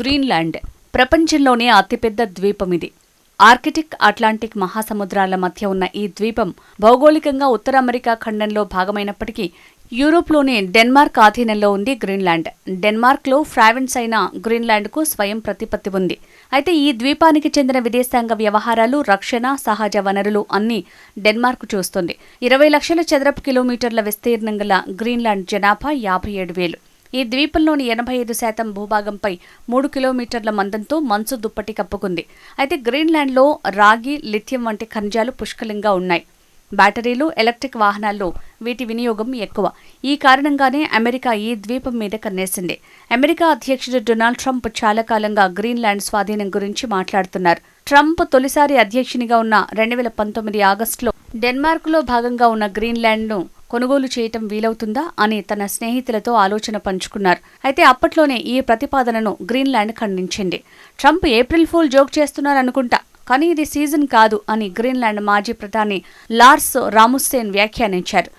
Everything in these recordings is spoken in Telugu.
గ్రీన్లాండ్ ప్రపంచంలోనే అతిపెద్ద ద్వీపం ఇది. ఆర్కిటిక్ అట్లాంటిక్ మహాసముద్రాల మధ్య ఉన్న ఈ ద్వీపం భౌగోళికంగా ఉత్తర అమెరికా ఖండంలో భాగమైనప్పటికీ యూరోప్లోని డెన్మార్క్ ఆధీనంలో ఉంది గ్రీన్లాండ్. డెన్మార్క్లో ఫ్రావిన్స్ అయిన గ్రీన్లాండ్కు స్వయం ప్రతిపత్తి ఉంది. అయితే ఈ ద్వీపానికి చెందిన విదేశాంగ వ్యవహారాలు రక్షణ సహజ వనరులు అన్నీ డెన్మార్క్ చూస్తుంది. ఇరవై లక్షల చదరపు కిలోమీటర్ల విస్తీర్ణం గల గ్రీన్లాండ్ జనాభా యాభై ఏడు వేలు. ఈ ద్వీపంలోని ఎనభై ఐదు శాతం భూభాగంపై మూడు కిలోమీటర్ల మందంతో మంచు దుప్పటి కప్పుకుంది. అయితే గ్రీన్లాండ్లో రాగి లిథియం వంటి ఖనిజాలు పుష్కలంగా ఉన్నాయి. బ్యాటరీలు ఎలక్ట్రిక్ వాహనాల్లో వీటి వినియోగం ఎక్కువ. ఈ కారణంగానే అమెరికా ఈ ద్వీపం మీద కన్నేసింది. అమెరికా అధ్యక్షుడు డొనాల్డ్ ట్రంప్ చాలా కాలంగా గ్రీన్లాండ్ స్వాధీనం గురించి మాట్లాడుతున్నారు. ట్రంప్ తొలిసారి అధ్యక్షునిగా ఉన్న రెండు వేల పంతొమ్మిది ఆగస్టులో డెన్మార్క్లో భాగంగా ఉన్న గ్రీన్లాండ్ను కొనుగోలు చేయటం వీలవుతుందా అని తన స్నేహితులతో ఆలోచన పంచుకున్నారు. అయితే అప్పట్లోనే ఈ ప్రతిపాదనను గ్రీన్లాండ్ ఖండించింది. ట్రంప్ ఏప్రిల్ ఫూల్ జోక్ చేస్తున్నారనుకుంటా కానీ ఇది సీజన్ కాదు అని గ్రీన్లాండ్ మాజీ ప్రధాని లార్స్ రాముస్సేన్ వ్యాఖ్యానించారు.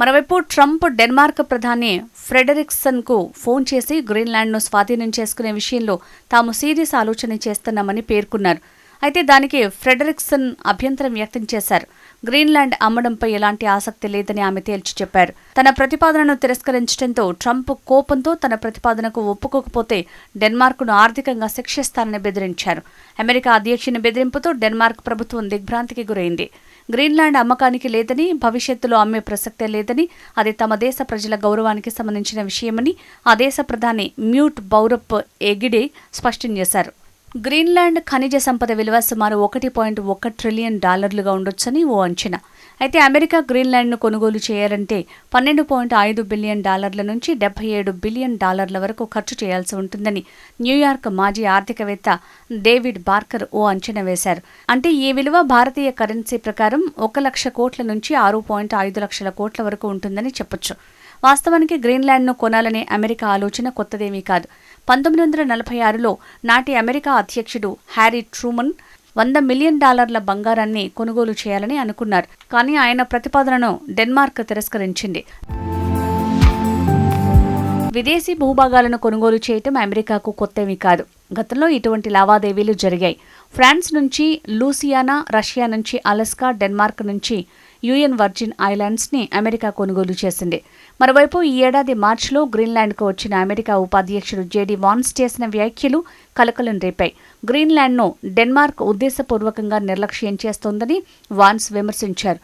మరోవైపు ట్రంప్ డెన్మార్క్ ప్రధాని ఫ్రెడరిక్సన్కు ఫోన్ చేసి గ్రీన్లాండ్ను స్వాధీనం చేసుకునే విషయంలో తాము సీరియస్ ఆలోచన చేస్తున్నామని పేర్కొన్నారు. అయితే దానికి ఫ్రెడరిక్సన్ అభ్యంతరం వ్యక్తం చేశారు. గ్రీన్లాండ్ అమ్మడంపై ఎలాంటి ఆసక్తి లేదని ఆమె తేల్చి చెప్పారు. తన ప్రతిపాదనను తిరస్కరించడంతో ట్రంప్ కోపంతో తన ప్రతిపాదనకు ఒప్పుకోకపోతే డెన్మార్క్ను ఆర్థికంగా శిక్షిస్తానని బెదిరించారు. అమెరికా అధ్యక్షుని బెదిరింపుతో డెన్మార్క్ ప్రభుత్వం దిగ్భ్రాంతికి గురైంది. గ్రీన్లాండ్ అమ్మకానికి లేదని భవిష్యత్తులో అమ్మే ప్రసక్తే లేదని అది తమ దేశ ప్రజల గౌరవానికి సంబంధించిన విషయమని ఆ దేశ ప్రధాని మ్యూట్ బౌరప్ ఎగిడే స్పష్టం చేశారు. గ్రీన్లాండ్ ఖనిజ సంపద విలువ సుమారు ఒకటి పాయింట్ ఒక ట్రిలియన్ డాలర్లుగా ఉండొచ్చని ఓ అంచనా. అయితే అమెరికా గ్రీన్లాండ్ను కొనుగోలు చేయాలంటే పన్నెండు పాయింట్ ఐదు బిలియన్ డాలర్ల నుంచి డెబ్బై ఏడు బిలియన్ డాలర్ల వరకు ఖర్చు చేయాల్సి ఉంటుందని న్యూయార్క్ మాజీ ఆర్థికవేత్త డేవిడ్ బార్కర్ ఓ అంచనా వేశారు. అంటే ఈ విలువ భారతీయ కరెన్సీ ప్రకారం ఒక లక్ష కోట్ల నుంచి ఆరు పాయింట్ ఐదు లక్షల కోట్ల వరకు ఉంటుందని చెప్పొచ్చు. వాస్తవానికి గ్రీన్లాండ్ను కొనాలనే అమెరికా ఆలోచన కొత్తదేమీ కాదు. పంతొమ్మిది వందల నలభై ఆరులో నాటి అమెరికా అధ్యక్షుడు హ్యారీ ట్రూమన్ వంద మిలియన్ డాలర్ల బంగారాన్ని కొనుగోలు చేయాలని అనుకున్నారు. కానీ ఆయన ప్రతిపాదనను డెన్మార్క్ తిరస్కరించింది. విదేశీ భూభాగాలను కొనుగోలు చేయటం అమెరికాకు కొత్తవి కాదు. గతంలో ఇటువంటి లావాదేవీలు జరిగాయి. ఫ్రాన్స్ నుంచి లూసియానా రష్యా నుంచి అలస్కా డెన్మార్క్ నుంచి యుఎన్ వర్జిన్ ఐలాండ్స్ని అమెరికా కొనుగోలు చేసింది. మరోవైపు ఈ ఏడాది మార్చిలో గ్రీన్లాండ్కు వచ్చిన అమెరికా ఉపాధ్యక్షుడు జేడీ వాన్స్ చేసిన వ్యాఖ్యలు కలకలం రేపాయి. గ్రీన్లాండ్ను డెన్మార్క్ ఉద్దేశపూర్వకంగా నిర్లక్ష్యం చేస్తోందని వాన్స్ విమర్శించారు.